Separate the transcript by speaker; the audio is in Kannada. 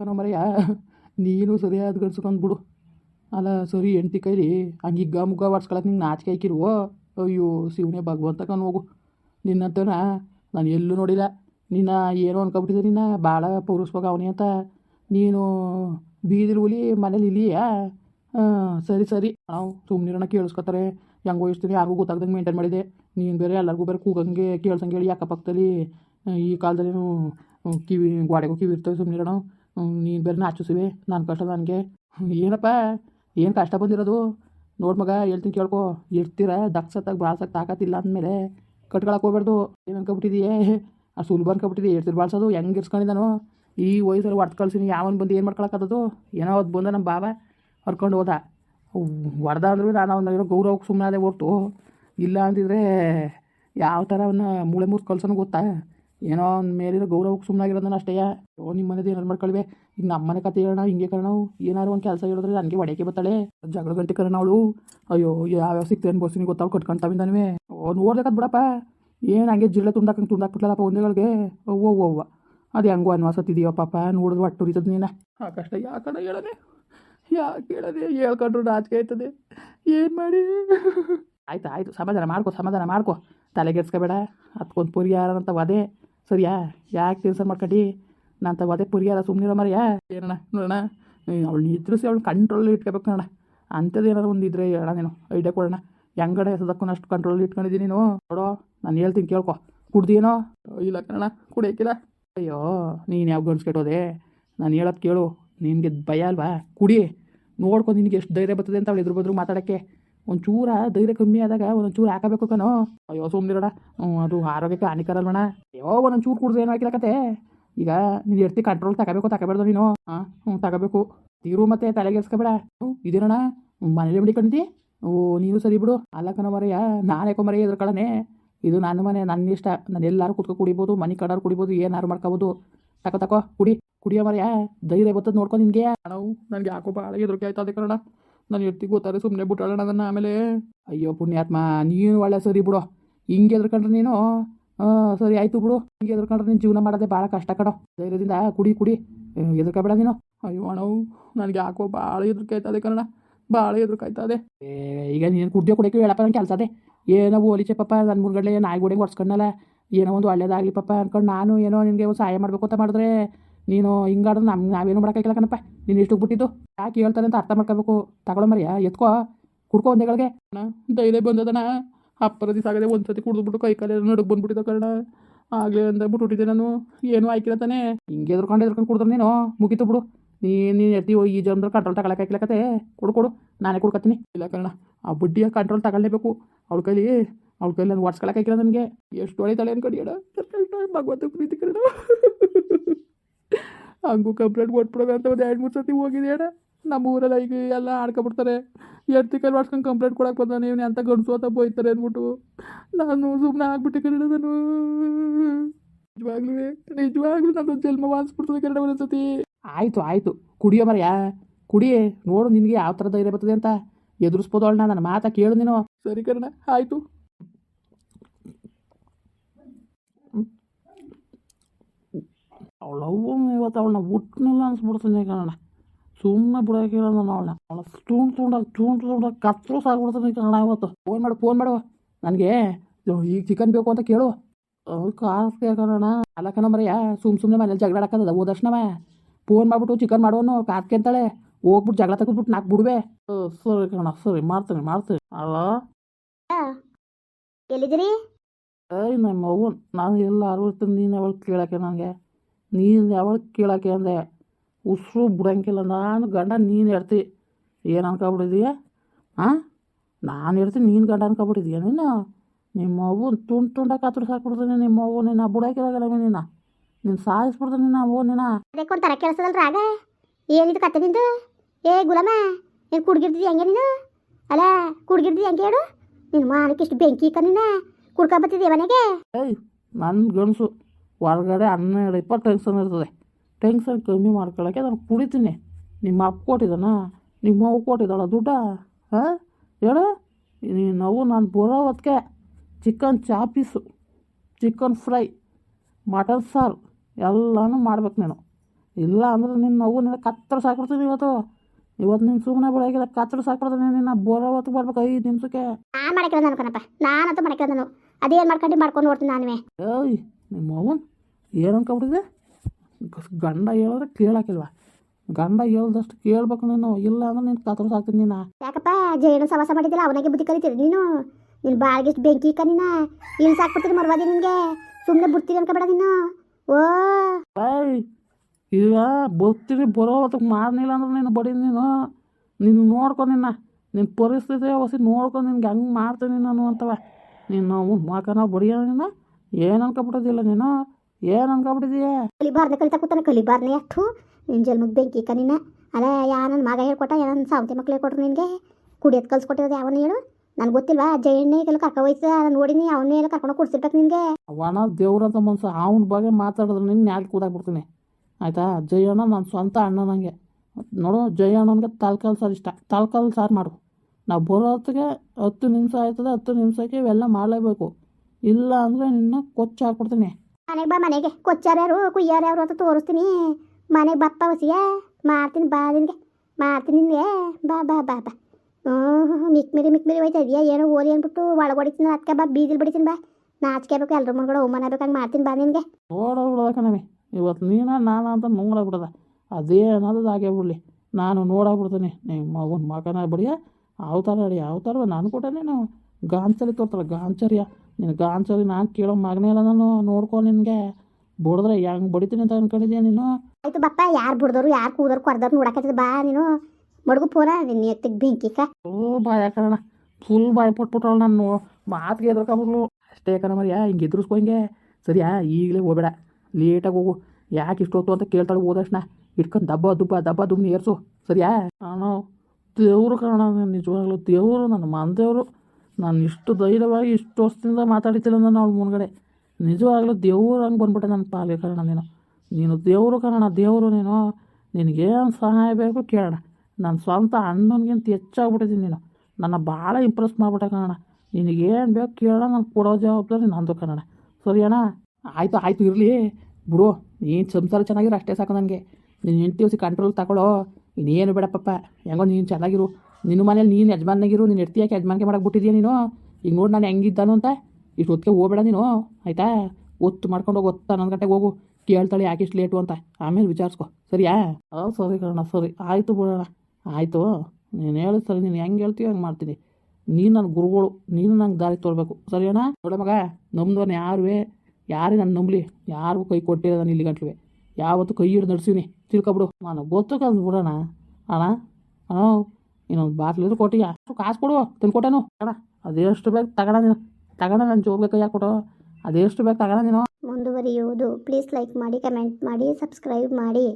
Speaker 1: ಕಣೋ ಮರೆಯ ನೀನು ಸರಿಯಾದ ಬಿಡು. ಅಲ್ಲ ಸರಿ ಹೆಂಡ್ತಿ ಕೈಲಿ ಹಂಗೆ ಹಿಗ್ಗ ಮುಗ್ಗ ಹೊಡ್ಸ್ಕೊಳಕ್ಕೆ ನಿಂಗೆ ನಾಚಿಕೆ ಹಾಕಿರುವ? ಅಯ್ಯೋ ಶಿವನೇ ಭಗವಂತ ಹೋಗು. ನಿನ್ನಂತನ ನಾನು ಎಲ್ಲೂ ನೋಡಿಲ್ಲ. ನಿನ್ನ ಏನೋ ಅನ್ಕೊಬಿಟ್ಟಿದ್ದೆ ನಿನ್ನ ಭಾಳ ಪೌರುಷವಾಗ ಅವನಿ ಅಂತ. ನೀನು ಬೀದಿಲಿ ಹುಲಿ ಮನೇಲಿ ಇಲ್ಲಿಯಾ ಸರಿ ಸರಿ. ನಾವು ಸುಮ್ಮನಿರೋಣ ಕೇಳಿಸ್ಕೊತಾರೆ. ಹೆಂಗೋ ಇರ್ತೀನಿ ಯಾರಿಗೂ ಗೊತ್ತಾಗ್ದಂಗೆ ಮೇಂಟೈನ್ ಮಾಡಿದೆ. ನೀನು ಬೇರೆ ಎಲ್ಲರಿಗೂ ಬೇರೆ ಕೂಗಂಗೆ ಕೇಳ್ಸಂಗೆ ಹೇಳಿ ಅಕ್ಕಪಕ್ಕದಲ್ಲಿ ಈ ಕಾಲದಲ್ಲೇನು ಹ್ಮ್, ಕಿವಿ ಗೋಡೆಗೂ ಕಿವಿ ಇರ್ತವೆ ಸುಮ್ಮನಿರೋಣ ನೀನು ಬೇರೆ ನಾಚಿಸಿವೆ ನಾನು ಕಷ್ಟ ನನಗೆ. ಏನಪ್ಪ, ಏನು ಕಷ್ಟ ಬಂದಿರೋದು? ನೋಡ್ ಮಗ, ಹೇಳ್ತೀನಿ ಕೇಳ್ಕೊ. ಇರ್ತೀರ ದಕ್ಷತಾಗ ಬಾಳ್ಸಕ್ಕೆ ತಾಕತ್ತಿಲ್ಲ ಅಂದಮೇಲೆ ಕಟ್ಕೊಳಕ್ಕೆ ಹೋಗ್ಬಾರ್ದು. ಏನು ಅನ್ಕೊಬಿಟ್ಟಿದೆಯೇ? ಆ ಸುಲಭ ಅನ್ಕೊಬಿಟ್ಟಿದೆ. ಇರ್ತೀರಿ ಬಾಳ್ಸೋದು, ಹೆಂಗೆ ಇರ್ಸ್ಕೊಂಡಿದ್ದಾನು. ಈ ವಯಸ್ಸಲ್ಲಿ ಹೊಡ್ದು ಕಳ್ಸಿನಿ, ಯಾವನ್ ಬಂದು ಏನು ಮಾಡ್ಕೊಳಕ್ಕದ್ದು ಏನೋ ಅದು ಬಂದ ನಮ್ಮ ಬಾಬಾ ಹರ್ಕೊಂಡು ಹೋದ. ಹೊಡ್ದ ಅಂದ್ರೂ ನಾನು ಅವನ ಗೌರವಕ್ಕೆ ಸುಮ್ಮನೆ ಅದೇ ಹೊರ್ತು ಇಲ್ಲ ಅಂತಿದ್ರೆ ಯಾವ ಥರ ಅವನ್ನ ಮೂಳೆ ಮೂರು ಕಳ್ಸೋನು ಗೊತ್ತಾ? ಏನೋ ಅವ್ನ ಮೇಲಿರೋ ಗೌರವಕ್ಕೆ ಸುಮ್ಮನಾಗಿರೋದನ್ನ ಅಷ್ಟೇ. ಓ ನಿಮ್ಮ ಮನೇದು ಏನಾರು ಮಾಡ್ಕೊಳ್ವೆ? ಈಗ ನಮ್ಮ ಮನೆ ಕತೆ ಹೇಳೋಣ, ಹಿಂಗೆ ಕರೋಣ, ಏನಾರು ಒಂದು ಕೆಲಸ ಹೇಳಿದ್ರೆ ನನಗೆ ಹೊಡೆಯಕ್ಕೆ ಬರ್ತಾಳೆ. ಜಗಳ ಗಂಟೆ ಕರೋಣ ಅವಳು. ಅಯ್ಯೋ, ಯಾವ್ಯಾವ ಸಿಗ್ತೇನೆ ಬೋಸಿನ ಗೊತ್ತಾವ್ ಕಟ್ಕೊಂತಾವಿಂದಾನೆ ಓ ನೋಡ್ಬೇಕದ್ ಬಿಡಪ್ಪ. ಏನು ಹಂಗೆ ಜಿರಳೆ ತುಂಡಾಕಂಗೆ ತುಂಡಾಕ್ಬಿಟ್ಲಪ್ಪ ಒಂದೇಗಳಿಗೆ? ಓ ಓ ಅವ್ವ ಅದು ಹೆಂಗೋ ಅನ್ವಾಸತ್ತಿದೀಯೋ ಪಾಪ, ನೋಡಿದ್ರು ಒಟ್ಟು ಉರಿತದ ನೀನು. ಆ ಕಷ್ಟ ಯಾಕಡೆ ಹೇಳದೆ? ಯಾಕೆ ಹೇಳದೆ? ಹೇಳ್ಕೊಂಡ್ರು ನಾಚಿಕೆ ಆಯ್ತದೆ. ಏನು ಮಾಡಿ? ಆಯ್ತು, ಆಯಿತು. ಸಮಾಧಾನ ಮಾಡ್ಕೋ, ಸಮಾಧಾನ ಮಾಡ್ಕೊ. ತಲೆಗೆಡ್ಸ್ಕೊಬೇಡ ಅದಕ್ಕೊಂದು ಪುರಿ ಯಾರಂತ ವದೆ ಸರಿಯಾ? ಯಾಕೆ ಟೆನ್ಷನ್ ಮಾಡ್ಕೊಂಡು? ನಂತ ಒದೆ ಪುರಿಯಲ್ಲ ಸುಮ್ಮನಿರೋ ಮರಿಯಾ? ಏನಣ್ಣ ನೋಡೋಣ ಅವಳು ನಿದ್ರಿಸಿ ಅವಳು ಕಂಟ್ರೋಲ್ ಇಟ್ಕೋಬೇಕು ನೋಡೋಣ ಅಂಥದ್ದು ಏನಾದ್ರು ಒಂದು ಇದ್ರೆ ಹೇಳ ನೀನು ಐಡಿಯಾ ಕೊಡೋಣ ಹೆಂಗಡೆ ಎಸದಕ್ಕೂ ಅಷ್ಟು ಕಂಟ್ರೋಲ್ ಇಟ್ಕೊಂಡಿದ್ದೀನಿ ನೀನು? ನೋಡೋ, ನಾನು ಹೇಳ್ತೀನಿ ಕೇಳ್ಕೊ. ಕುಡ್ದೇನೋ ಇಲ್ಲ ಕಣ ಕುಡಿಯೋಕ್ಕಿಲ್ಲ ಅಯ್ಯೋ, ನೀನು ಯಾವ ಗಂಡ್ಸ್ ಕೆಟ್ಟೋದೆ? ನಾನು ಹೇಳೋದು ಕೇಳು. ನಿನಗೆ ಭಯ ಅಲ್ವಾ? ಕುಡಿ. ನೋಡ್ಕೊಂಡು ನಿನಗೆ ಎಷ್ಟು ಧೈರ್ಯ ಬರ್ತದೆ ಅಂತ ಅವಳು ಎದುರು ಬದ್ರು ಮಾತಾಡೋಕ್ಕೆ. ಒಂಚೂರ ಧೈರ್ಯ ಕಮ್ಮಿ ಆದಾಗ ಒಂದೊಂದು ಚೂರು ಹಾಕಬೇಕು ಕಣೋ. ಅಯ್ಯೋ ಸುಮ್ಮನಿರೋಣ ಅದು ಆರೋಗ್ಯಕ್ಕೆ ಹಾನಿಕರ ಅಲ್ವಣ ಅಯ್ಯೋ ಒಂದೊಂದು ಚೂರು ಕುಡ್ದು ಏನು ಹಾಕಿಲಕತ್ತೆ ಈಗ ನೀನು ಎರ್ತಿ ಕಂಟ್ರೋಲ್ ತಗೋಬೇಕು, ತಗೋಬೇಡ್ದು ನೀನು. ಹ್ಞೂ ತಗೋಬೇಕು. ತೀರು ಮತ್ತೆ ತಲೆಗೆಲ್ಸ್ಕೊಬೇಡ ಹ್ಞೂ ಇದೇನಣ್ಣ? ಮನೇಲಿ ಮಡಿಕೊಂಡಿದ್ದಿ ಓ, ನೀನು ಸರಿ ಬಿಡು. ಅಲ್ಲ ಕಣ ಮರೆಯ ನಾನು ಯಾಕೋ ಮರೆಯ ಎದುರ್ಕೊಳ್ಳನೆ ಇದು ನನ್ನ ಮನೆ, ನನ್ನ ಇಷ್ಟ. ನಾನು ಎಲ್ಲರೂ ಕುತ್ಕೊ ಕುಡಿಬೋದು, ಮನೆ ಕಡಾರು ಕುಡಿಬೋದು, ಏನಾರು ಮಾಡ್ಕೋಬೋದು. ತಕೋ ತಕೋ, ಕುಡಿ. ಕುಡಿಯೋ ಮರೆಯ ಧೈರ್ಯ ಬರ್ತದೆ ನೋಡ್ಕೊಂಡು ನಿನಗೆ. ಅಣ್ಣ ನನಗೆ ಯಾಕೋ ಭಾಳ ಎದುರಿಕೆ ಆಯ್ತು ಅದಕ್ಕೆ ಕನ್ನಡ ನಾನು ಎತ್ತಿ ಗೊತ್ತಾರೆ ಸುಮ್ಮನೆ ಬಿಟ್ಟೋಣ ಅದನ್ನು ಆಮೇಲೆ. ಅಯ್ಯೋ ಪುಣ್ಯಾತ್ಮ, ನೀನು ಒಳ್ಳೆ ಸರಿ ಬಿಡು. ಹಿಂಗೆ ಎದ್ರಕಂಡ್ರೆ ನೀನು ಸರಿ ಆಯಿತು ಬಿಡು. ಹಿಂಗೆ ಎದ್ರಕಂಡ್ರೆ ನೀನು ಜೀವನ ಮಾಡೋದೇ ಭಾಳ ಕಷ್ಟ ಕಡೋ ಧೈರ್ಯದಿಂದ ಕುಡಿ ಕುಡಿ. ಎದ್ರಕೋಬೇಡ ನೀನು. ಅಯ್ಯೋ ಅಣ್ಣವು ನನಗೆ ಯಾಕೋ ಭಾಳ ಎದ್ರಕಾಯ್ತದೆ ಕಣ ಭಾಳ ಎದ್ರಕಾಯ್ತದೆ. ಈಗ ನೀನು ಕುಡ್ದೆ ಕುಡಿಯೋಕೆ ಹೇಳಪ್ಪ ನನ್ನ ಕೆಲಸ ಅದೇ ಏನೋ ಓಲಿಚೆ ಪಪ್ಪ ನನ್ನ ಮುಂದ್ಗಡೆ ನಾಯಿ ಗೋಡೆಗೆ ಹೊಡ್ಸ್ಕೊಂಡಲ್ಲ. ಏನೋ ಒಂದು ಒಳ್ಳೇದಾಗಲಿ ಪಾಪ ಅನ್ಕೊಂಡು ನಾನು ಏನೋ ನಿನಗೆ ಸಹಾಯ ಮಾಡಬೇಕು ಅಂತ ಮಾಡಿದ್ರೆ ನೀನು ಹಿಂಗಾದ್ರೆ ನಮ್ಗೆ ನಾವೇನು ಮಾಡೋಕ್ಕಾಗಿಲ್ಲ ಕಣಪ್ಪ. ನೀನು ಇಷ್ಟು ಬಿಟ್ಟಿದ್ದು. ಯಾಕೆ ಹೇಳ್ತಾರೆ ಅಂತ ಅರ್ಥ ಮಾಡ್ಕೋಬೇಕು. ತಗೊಳ್ಳೋ ಮರಿಯಾ, ಎತ್ಕೋ. ಕುಡ್ಕೋ ಒಂದೇಗಳಿಗೆ ಧೈರ್ಯ ಬಂದದನ ಅಪ್ಪರ ದಿವಸ ಆಗದೆ ಒಂದು ಸತಿ ಕುಡಿದ್ಬಿಟ್ಟು ಕೈ ಕಾಲೆಲ್ಲ ನಡುಗೆ ಬಂದ್ಬಿಟ್ಟಿದ್ದ ಕಣ ಆಗಲೇ ಅಂತ ಬಿಟ್ಬಿಟ್ಟಿದ್ದೆ ನಾನು. ಏನು ಆಯ್ಕಿಲ್ಲ ತಾನೇ. ಹಿಂಗೆ ಎದ್ಕೊಂಡು ಎದ್ಕೊಂಡು ಕುಡ್ದ್ರೆ ನೀನು? ಮುಗೀತು ಬಿಡು. ನೀನು ನೀನು ಎತ್ತೀವೋ ಈ ಜನ್ಮದಲ್ಲಿ ಕಂಟ್ರೋಲ್ ತಗೊಳಕ್ಕಾಗಿಲ್ಲಕತ್ತೆ ಕೊಡು ಕೊಡು. ನಾನೇ ಕುಡ್ಕತ್ತೀನಿ ಇಲ್ಲ ಕಾರಣ, ಆ ಬುಡ್ಡಿಯ ಕಂಟ್ರೋಲ್ ತಗೊಳ್ಳೇಬೇಕು ಅವ್ಳ ಕೈಲಿ ಅವಳ ಕೈಲಿ ನಾನು ಒಡ್ಸ್ಕೊಳಕ್ಕಾಗಿಲ್ಲ ನನಗೆ. ಎಷ್ಟು ಹೊಳಿತಾಳೆ ಅನ್ಕೊಂಡು ಭಗವಂತ ಪ್ರೀತಿ ಕರಡ ಹಂಗೂ ಕಂಪ್ಲೇಂಟ್ ಕೊಟ್ಬಿಡೋದು ಅಂತ ಒಂದು ಎರಡು ಮೂರು ಸತಿ ಹೋಗಿದೆ ಅಣ್ಣ. ನಮ್ಮ ಊರಲ್ಲಿ ಈಗ ಎಲ್ಲ ಆಡ್ಕೊಬಿಡ್ತಾರೆ. ಎರಡು ಕೈಲಿ ಮಾಡ್ಸ್ಕೊಂಡು ಕಂಪ್ಲೇಂಟ್ ಕೊಡಕ್ಕೆ ಬಂದಾನೆ. ಇವನು ಅಂತ ಗಂಡಸು ಅಂತ ಬೋಯ್ತಾರೆ ಅಂದ್ಬಿಟ್ಟು. ನಾನು ಸುಮ್ಮನೆ ಆಗ್ಬಿಟ್ಟೆ ಕನ್ನಡ ನಾನು. ನಿಜವಾಗ್ಲೂ ನಿಜವಾಗ್ಲೂ ನಾನು ಜನ್ಮ ವಾಸಿಸ್ಬಿಡ್ತದೆ ಕನ್ನಡ ಒಂದೊಂದ್ಸತಿ ಆಯಿತು ಆಯಿತು. ಕುಡಿಯೋ ಮರ್ಯಾ. ಕುಡಿ ನೋಡು ನಿನಗೆ ಯಾವ ಥರ ಧೈರ್ಯ ಬರ್ತದೆ ಅಂತ. ಎದುರಿಸ್ಬೋದು ಅಣ್ಣ ನನ್ನ ಮಾತಾ ಕೇಳು ನೀನು. ಸರಿ ಕನ್ನಡ ಆಯಿತು. ಅವಳವ್ವ ಇವತ್ತು ಅವಳನ್ನ ಹುಟ್ಟನಲ್ಲ ಅನ್ಸ್ಬಿಡ್ತಾನೆ ಕನ್ನಡ ಸುಮ್ಮನೆ ಬಿಡೋಕಿಲ್ಲ ನಾನು ಅವಳನ್ನ. ಅವಳ ಚೂಣ್ ಚೂಂಡಾಗ ಚೂಣ್ ಚೂಂಡಾಗ ಕತ್ತಲು ಸಾಗ್ಬಿಡ್ತಾನೆ ಕಣ ಇವತ್ತು ಫೋನ್ ಮಾಡು ಫೋನ್ ಮಾಡುವ ನನಗೆ ಈಗ ಚಿಕನ್ ಬೇಕು ಅಂತ ಕೇಳು. ಕಾಸ್ಗೆ ಕನ್ನಡ ಅಲ್ಲ ಕಣ ಮರೆಯ ಸುಮ್ ಸುಮ್ಮನೆ ಮನೇಲಿ ಜಗಳ ಆಡಕ್ಕದ ಓದರ್ಶನವ ಫೋನ್ ಮಾಡ್ಬಿಟ್ಟು ಚಿಕನ್ ಮಾಡುವನು ಕಾಸ್ಗೆ ಅಂತಾಳೆ ಹೋಗ್ಬಿಟ್ಟು ಜಗಳ ತಗೊಂಡ್ಬಿಟ್ಟು ನಾಲ್ಕು ಬಿಡುವೆ. ಸರಿ ಕಣ ಸರಿ ಮಾಡ್ತೀನಿ ಮಾಡ್ತೀನಿ. ಅಲ್ಲ
Speaker 2: ಎಲ್ಲಿದ್ದೀರಿ?
Speaker 1: ಏಯ್ ನಮ್ಮ ಮಗು ನಾನು ಎಲ್ಲ ಅರ್ವತ್ತು ನೀನು ಅವಳು ಕೇಳಕ್ಕೆ ನನಗೆ? ನೀನು ಯಾವಾಗ ಕೇಳಕ್ಕೆ ಅಂದೆ? ಉಸಿರು ಬಿಡಂಗಿಲ್ಲ. ನಾನು ಗಂಡ ನೀನು ಇರ್ತಿ ಏನು ಅನ್ಕೊಬಿಟ್ಟಿದೀಯ? ಹಾಂ ನಾನು ಇರ್ತೀನಿ ನೀನು ಗಂಡ ಅನ್ಕೊಬಿಟ್ಟಿದೀಯ ನೀನು? ನಿಮ್ಮ ಮಗು ತುಂಡು ತುಂಡಾಗ ಕತ್ರ ಸಾಕ್ಬಿಡ್ತೀನಿ ನಿಮ್ಮ ಮಗು ನಿನ್ನ ಬಿಡೋಕಿದಾಗಲ್ಲ ನೀನು ನೀನು ಸಾಯಿಸ್ಬಿಡ್ತೀನಿ ನಿನ್ನ ಮಗು ನಿನ್ನ.
Speaker 2: ಅದೇ ಒಂಥರ ಕೆಲಸದಲ್ಲ ರಾಗ ಏನಿದು ಕತ್ತೆ ನಿಂದು? ಏ ಗುಲಾಮ ಏನು ಕುಡ್ಗಿರ್ತಿದ್ದಿ ಹೆಂಗೆ ನೀನು? ಅಲ್ಲ ಕುಡ್ಗಿರ್ತಿದ್ದಿ ಹೆಂಗೆ ಹೇಳು? ನಿನ್ನ ಮಾನಕ್ಕೆ ಇಷ್ಟು ಬೆಂಕಿ ನೀನು? ಕುಡ್ಕೊಂಬತ್ತಿದ್ದೆ ಮನೆಗೆ?
Speaker 1: ಏಯ್ ನನ್ನ ಗಂಡಸು. ಹೊರಗಡೆ ಹನ್ನೆರಡು ಇಪ್ಪತ್ತು ಟೆನ್ಷನ್ ಇರ್ತದೆ. ಟೆನ್ಷನ್ ಕಮ್ಮಿ ಮಾಡ್ಕೊಳ್ಳೋಕೆ ನಾನು ಕುಡಿತೀನಿ. ನಿಮ್ಮ ಅಪ್ಪ ಕೊಟ್ಟಿದ್ದಾನ ನಿಮ್ಮ ಅವ್ವ ಕೊಟ್ಟಿದ್ದಾಳ ದುಡ್ಡ ಹಾಂ ಹೇಳು. ನೀನು ನಾವು ನಾನು ಬರೋ ಹೊತ್ತಿಗೆ ಚಿಕನ್ ಚಾಪೀಸು ಚಿಕನ್ ಫ್ರೈ ಮಟನ್ ಸಾರು ಎಲ್ಲನೂ ಮಾಡ್ಬೇಕು ನೀನು. ಇಲ್ಲ ಅಂದ್ರೆ ನಿನ್ನ ನೋವು ನಿನ್ನ ಕತ್ತರ ಸಾಕಿರ್ತೀನಿ ಇವತ್ತು. ಇವತ್ತು ನಿನ್ನ ಸುಮ್ಮನೆ ಬೆಳಗ್ಗೆ ಕತ್ತರ ಸಾಕಿರ್ತೀನಿ ನಿನ್ನ ಬರೋ ಹೊತ್ತು ಬರ್ಬೇಕು ಐದು ನಿಮಿಷಕ್ಕೆ.
Speaker 2: ನಾನು ಮಾಡಕ್ಕಿಲ್ಲ ನಾನು ನಾನಂತೂ ಮಾಡ್ಕೊಂಡು ನಾನು. ಅದೇನು ಮಾಡ್ಕೊಂಡು ಮಾಡ್ಕೊಂಡು ನೋಡ್ತೀನಿ ನಾನು
Speaker 1: ಏಯ್ ನಿಮ್ಮ ಅವನ್ ಏನು ಅನ್ಕೊಬಿಟ್ಟಿದೆ ಗಂಡ ಹೇಳಿದ್ರೆ ಕೇಳಾಕಿಲ್ವಾ? ಗಂಡ ಹೇಳ್ದಷ್ಟು ಕೇಳ್ಬೇಕು ನೀನು. ಇಲ್ಲ ಅಂದ್ರೆ ನೀನು ಕತ್ತರು ಸಾಕ್ತೀನಿ ನೀನು?
Speaker 2: ಯಾಕಪ್ಪ ಜೈನ ಸವಾಸ ಮಾಡಿದ್ದಿಲ್ಲ ಅವನಿಗೆ ಬುದ್ಧಿ ಕಲಿತೀರಿ ನೀನು ನೀನು ಬಾಳಿಗೆ ಎಷ್ಟು ಬೆಂಕಿ ಇಕ್ಕ ನೀನು? ಇಲ್ಲಿ ಸಾಕ್ಬಿಡ್ತೀನಿ ಮರ್ವಾದಿ ನಿನಗೆ? ಸುಮ್ಮನೆ ಬಿಡ್ತೀರಿ ಅನ್ಕೋಬೇಡ ನೀನು. ಓ!
Speaker 1: ಬಾಯ್ ಈಗ ಬರ್ತೀರಿ ಬರೋ ಹೊತ್ತಿಗೆ ಮಾಡಲಿಲ್ಲ ಅಂದ್ರೆ ನೀನು ಬಡಿ ನೀನು. ನೀನು ನೋಡ್ಕೊ ನಿನ್ನ ನಿನ್ನ ಪರಿಸ್ಥಿತಿ ಹೊಸಿ ನೋಡ್ಕೊ ನಿನ್ಗೆ ಹೆಂಗೆ ಮಾಡ್ತೀನಿ ನಾನು ಅಂತವ. ನೀನು ಮಕನ ಬಡಿಯೋ ನೀನು. ಏನು ಬಿಡೋದಿಲ್ಲ ನೀನು? ಏನು ಅನ್ಕೊಬಿಟ್ಟಿದೀಯ
Speaker 2: ಕಲಿಬಾರ್ದೆ ಕಲಿತಾ ಕೂತಾನೆ ಕಲಿಬಾರ್ನೆ ಅಷ್ಟು ನಿನ್ನ ಮುಗ್ ಬೆಂಕಿ ಕನಿನ ನಿನ್ನ. ಅಲ್ಲ ಯಾ ನನ್ನ ಮಗ ಹೇಳ್ಕೊಟ್ಟ ಯಾ ನನ್ನ ಸಾವಂತಿ ಮಕ್ಳು ಹೇಳ್ಕೊಟ್ರು ನಿನಗೆ? ಕುಡಿಯೋದು ಕಲ್ಸ್ಕೊಟ್ಟಿರೋದು ಯಾವನ್ನ ಹೇಳು? ನನಗೆ ಗೊತ್ತಿಲ್ವಾ ಜಯಣ್ಣೆ ಎಲ್ಲ ಕರ್ಕೊ ಹೋಯ್ತು ನಾನು ನೋಡಿನಿ ಅವನ್ನೇ ಎಲ್ಲ ಕರ್ಕೊಂಡು ಕೊಡ್ಸಿರ್ಬೇಕು ನಿನಗೆ.
Speaker 1: ಅವನ ದೇವ್ರಂತ ಮನ್ಸು ಅವನ ಬಗ್ಗೆ ಮಾತಾಡಿದ್ರೆ ನಿನ್ನ ಯಾಕೆ ಕೂದಾಕ್ಬಿಡ್ತೀನಿ ಆಯ್ತಾ? ಜಯಣ್ಣ ನನ್ನ ಸ್ವಂತ ಅಣ್ಣ ನನಗೆ ನೋಡು ಜಯಣ್ಣನಿಗೆ ತಲ್ಕಾಲ್ ಸಾರು ಇಷ್ಟ. ತಲ್ಕಾಲ್ ಸಾರು ಮಾಡು. ನಾವು ಬರೋ ಹೊತ್ತಿಗೆ ಹತ್ತು ನಿಮಿಷ ಆಯ್ತದೆ ಹತ್ತು ನಿಮಿಷಕ್ಕೆ ಇವೆಲ್ಲ ಮಾಡಲೇಬೇಕು. ಇಲ್ಲ ಅಂದರೆ ನಿನ್ನ ಕೊಚ್ಚಿ ಹಾಕ್ಬಿಡ್ತೀನಿ.
Speaker 2: ಮನೆಗೆ ಬಾ ಮನೆಗೆ. ಕೊಚ್ಚಾರ್ಯಾರು ಕುಯ್ಯಾರ್ಯಾರು ಅಂತ ತೋರಿಸ್ತೀನಿ. ಮನೆಗೆ ಬಪ್ಪ ಹೊಸಿಯ ಮಾಡ್ತೀನಿ ಬಾ ನಿನಗೆ. ಮಾಡ್ತೀನಿ ನಿನಗೆ. ಬಾ ಬಾ ಬಾ ಬಾ. ಹ್ಞೂ ಮಿಕ್ ಮಿರಿ ಮಿಕ್ ಮಿರಿ ಹೋಯ್ತಾ ಇದೆಯಾ? ಏನೋ ಓಲಿ ಅಂದ್ಬಿಟ್ಟು ಒಳಗೊಡಿತೀನಿ ಅದಕ್ಕೆ ಬಾ, ಬೀದಿಲ್ ಬಿಡಿತೀನಿ ಬಾ. ನಾಚ್ಕೋಬೇಕು ಎಲ್ಲರೂ ಹೋಗಿ ಅವಮಾನ ಬೇಕಂಗೆ ಮಾಡ್ತೀನಿ ಬಾ ನಿನಗೆ.
Speaker 1: ನೋಡಿ ಇವತ್ತು ನೀನು, ನಾನು ಅಂತ ನೋಡೋಗ್ಬಿಡದ ಅದೇನಾದ್ರು ಹಾಗೆ ಬಿಡಲಿ ನಾನು ನೋಡಾಗ್ಬಿಡ್ತೀನಿ ನಿಮ್ಮ ಮಗನ ಮಗನ ಯಾವ ಥರ ಅಡಿ? ಥರ ನಾನು ಕೂಡ ನೀನು. ಗಾಂಚಲಿ ತೋರ್ತಾಳೆ ಗಾಂಚರ್ಯ. ನೀನು ಗಾಂಚರಿ ನಾನು ಕೇಳೋ ಮಗನೇ ಇಲ್ಲ ನಾನು ನೋಡ್ಕೊ ನಿನಗೆ. ಬಡಿದ್ರೆ ಹೆಂಗೆ ಬಡಿತೀನಿ ಅಂತ ಅನ್ಕೊಂಡಿದ್ಯಾ ನೀನು?
Speaker 2: ಆಯ್ತು ಬಪ್ಪ ಯಾರು ಬಿಡ್ದವ್ರು ಯಾರು ಕೂದೋರು ಕೊಡ್ದವ್ರು ನೋಡಕತ್ತದ ಬಾ ನೀನು. ಮಡ್ಗು ಪೋನ ನಿನ್ನ ಎತ್ತಿಗೆ ಬೆಂಕಿಕ ಓ
Speaker 1: ಫುಲ್ ಬಾಯ್ ಹಾಕೋಣ ಫುಲ್ ಬಾಯ್ ಪಟ್ಬಿಟ್ರಳು ನಾನು ಮಾತಿಗೆ ಎದ್ರಕೊಂಬಿಡ್ಲು ಅಷ್ಟೇ ಕಣ ಮರಿಯಾ ಹಿಂಗೆ ಎದುರಿಸ್ಕೊ ಹಿಂಗೆ. ಸರಿಯಾ ಈಗಲೇ ಹೋಗ್ಬೇಡ. ಲೇಟಾಗಿ ಹೋಗು. ಯಾಕೆ ಇಷ್ಟೊತ್ತು ಅಂತ ಕೇಳ್ತಾಳೆ ಹೋದಕ್ಷಣ ಇಟ್ಕೊಂಡು ದಬ್ಬ ದುಬ್ಬ ದಬ್ಬ ದುಬ್ಬ ಏರ್ಸು. ಸರಿಯಾ? ನಾನು ದೇವರು ಕಾರಣ ನಿಜವಾಗ್ಲೂ ದೇವರು ನನ್ನ ಮನದೇವರು ನಾನು ಇಷ್ಟು ಧೈರ್ಯವಾಗಿ ಇಷ್ಟು ವರ್ಷದಿಂದ ಮಾತಾಡ್ತಿಲ್ಲ ನಾನು ನಾವು ಮುಂದ್ಗಡೆ. ನಿಜವಾಗ್ಲೂ ದೇವ್ರು ಹಂಗೆ ಬಂದ್ಬಿಟ್ಟೆ ನನ್ನ ಪಾಲಿಗೆ ಕಾರಣ ನೀನು. ನೀನು ದೇವರು ಕಾರಣ, ದೇವರು ನೀನು. ನಿನಗೇನು ಸಹಾಯ ಬೇಕು ಕೇಳೋಣ ನನ್ನ ಸ್ವಂತ ಅಣ್ಣನಿಗಿಂತ ಹೆಚ್ಚಾಗ್ಬಿಟ್ಟಿದ್ದೀನಿ ನೀನು. ನನ್ನ ಭಾಳ ಇಂಪ್ರೆಸ್ ಮಾಡ್ಬಿಟ್ಟೆ ಕಾರಣ. ನಿನಗೇನು ಬೇಕು ಕೇಳೋಣ ನಾನು ಕೊಡೋ ಜವಾಬ್ದಾರಿ ನಂದು ಕನ್ನಡ ಸರಿ ಅಣ್ಣ ಆಯಿತು ಆಯಿತು, ಇರಲಿ. ಬಿಡು, ನೀನು ಸಂಸಾರ ಚೆನ್ನಾಗಿರೋ ಅಷ್ಟೇ ಸಾಕು ನನಗೆ. ನೀನು ಹೆಂಡತಿ ದಿವಸ ಕಂಟ್ರೋಲ್ ತಗೊಳ್ಳೋ ಇನ್ನೇನು ಬೇಡ ಪಪ್ಪ ಹೆಂಗೋ ನೀನು ಚೆನ್ನಾಗಿರು. ನಿನ್ನ ಮನೇಲಿ ನೀನು ಯಜಮಾನಾಗಿರು ನೀನು ಇರ್ತೀಯ ಯಾಕೆ ಯಜಮಾನಿಕೆ ಮಾಡಕ್ಕೆ ಬಿಟ್ಟಿದ್ಯಾ ನೀನು? ಈಗ ನೋಡಿ ನಾನು ಹೆಂಗಿದ್ದಾನು ಅಂತ. ಇಷ್ಟು ಹೊತ್ತಿಗೆ ಹೋಗ್ಬೇಡ ನೀನು. ಆಯಿತಾ? ಒತ್ತು ಮಾಡ್ಕೊಂಡು ಹೋಗಿ ಒತ್ತ ನನ್ನ ಗಂಟೆಗೆ ಹೋಗು. ಕೇಳ್ತಾಳೆ ಯಾಕೆ ಇಷ್ಟು ಲೇಟು ಅಂತ. ಆಮೇಲೆ ವಿಚಾರಿಸ್ಕೊ. ಸರಿಯಾ? ಹಾಂ ಸರಿ ಕಣ ಸರಿ. ಆಯಿತು ಬಿಡೋಣ. ಆಯಿತು. ನೀನು ಹೇಳು ಸರಿ. ನೀನು ಹೆಂಗೆ ಹೇಳ್ತೀವಿ ಹಂಗೆ ಮಾಡ್ತೀನಿ. ನೀನು ನನ್ನ ಗುರುಗಳು ನೀನು ನಂಗೆ ದಾರಿ ತೋರ್ಬೇಕು. ಸರಿಯಣ್ಣ? ನೋಡ ಮಗ ನಮ್ದವನ್ನ ಯಾರುವೆ ಯಾರೇ ನಾನು ನಂಬಲಿ. ಯಾರಿಗೂ ಕೈ ಕೊಟ್ಟಿಲ್ಲ ನಾನು ಇಲ್ಲಿ ಗಂಟ್ಲುವೆ ಯಾವತ್ತು ಕೈ ಹಿಡ್ದು ನಡೆಸೀನಿ ತಿಳ್ಕೊಬಿಡು. ನಾನು ಗೊತ್ತು ಕಲ್ದು ಬಿಡೋಣ. ಅಣ್ಣ? ಅಣ್ಣ? ಇನ್ನೊಂದು ಬಾಟ್ಲಿದ್ರು ಕೊಟ್ಟಿಯ ಕಾಸು ಕೊಡು ತಂದು ಕೊಟ್ಟೆನು ಅಣ್ಣ ಅದೆಷ್ಟು ಬೇಕು ತಗೋಣ ನೀನು. ತಗೋಣ ನಾನು ಜೋಬ್ಗೆ ಕೊಡು ಅದೆಷ್ಟು ಬೇಕು ತಗೋಣ ನೀನು.
Speaker 2: ಮುಂದುವರಿಯುವುದು. ಪ್ಲೀಸ್ ಲೈಕ್ ಮಾಡಿ ಕಮೆಂಟ್ ಮಾಡಿ ಸಬ್ಸ್ಕ್ರೈಬ್ ಮಾಡಿ.